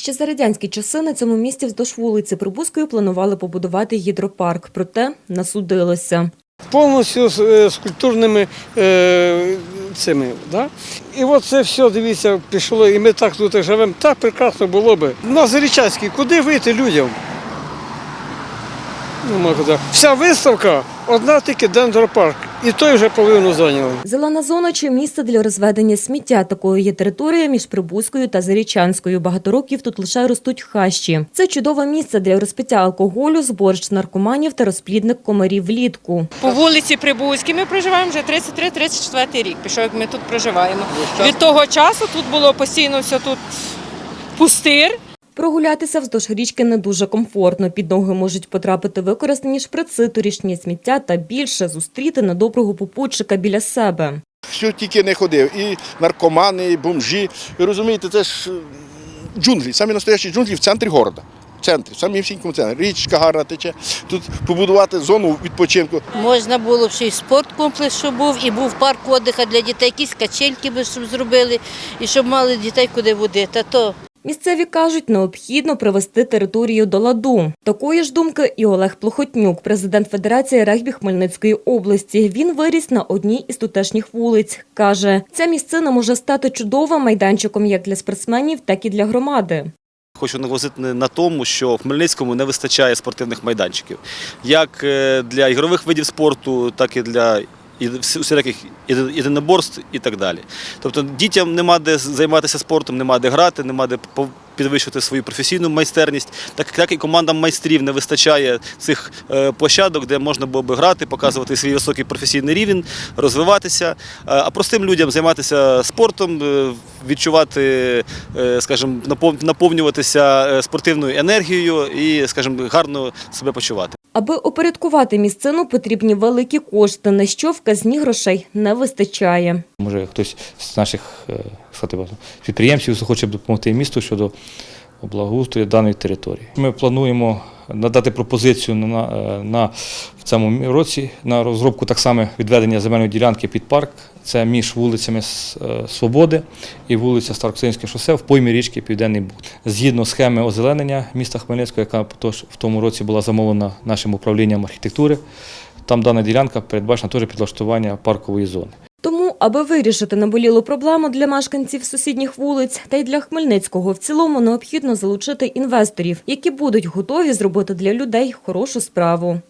Ще за радянські часи на цьому місці вздовж вулиці Прибузької планували побудувати гідропарк, проте насудилося. повністю з, е, культурними е, цими. Да? І от це все, дивіться, пішло, і ми так тут живемо. Так прекрасно було би. На Зарічанській, куди вийти людям? Ну, можна. Вся виставка одна тільки дендропарк. І той вже половину зайняли. Зелена зона чи місце для розведення сміття. Такою є територія між Прибузькою та Зарічанською. Багато років тут лише ростуть хащі. Це чудове місце для розпиття алкоголю, зборщ наркоманів та розплідник комарів влітку. По вулиці Прибузькій ми проживаємо вже 33-34 рік. Пішов, як ми тут проживаємо. Від того часу тут було постійно все тут пустир. Прогулятися вздовж річки не дуже комфортно. Під ноги можуть потрапити використані шприци, торішні сміття та більше зустріти недоброго попутчика біля себе. що тільки не ходив. І наркомани, і бомжі. Ви розумієте, це ж джунглі, самі настоящі джунглі в центрі города. В центрі, в самій всінькому центрі. Річка гарна тече. Тут побудувати зону відпочинку. Можна було б ще й спорткомплекс, щоб був, і був парк віддиха для дітей, якісь качельки би щоб зробили, і щоб мали дітей куди водити. А то Місцеві кажуть, необхідно привести територію до ладу. Такої ж думки і Олег Плохотнюк, президент Федерації регбі Хмельницької області. Він виріс на одній із тутешніх вулиць. Каже, ця місцина може стати чудовим майданчиком як для спортсменів, так і для громади. Хочу наголосити на тому, що в Хмельницькому не вистачає спортивних майданчиків, як е, для ігрових видів спорту, так і для і вс- усіляких єди- єдиноборств і так далі. Тобто дітям нема де займатися спортом, нема де грати, нема де підвищити свою професійну майстерність. Так, так і командам майстрів не вистачає цих е, площадок, де можна було би грати, показувати свій високий професійний рівень, розвиватися. Е, А простим людям займатися спортом, е, відчувати, скажімо, наповнюватися спортивною енергією і, скажімо, гарно себе почувати. Аби упорядкувати місцину, потрібні великі кошти, на що в казні грошей не вистачає. Може, хтось з наших е, підприємців захоче допомогти місту щодо благоустрою даної території. Ми плануємо надати пропозицію на, е, на в цьому році на розробку так само відведення земельної ділянки під парк. Це між вулицями е, Свободи і вулиця Староксинське шосе в поймі річки Південний Буг. Згідно схеми озеленення міста Хмельницького, яка в тому році була замовлена нашим управлінням архітектури. Там дана ділянка передбачена теж підлаштування паркової зони. Аби вирішити наболілу проблему для мешканців сусідніх вулиць та й для Хмельницького в цілому необхідно залучити інвесторів, які будуть готові зробити для людей хорошу справу.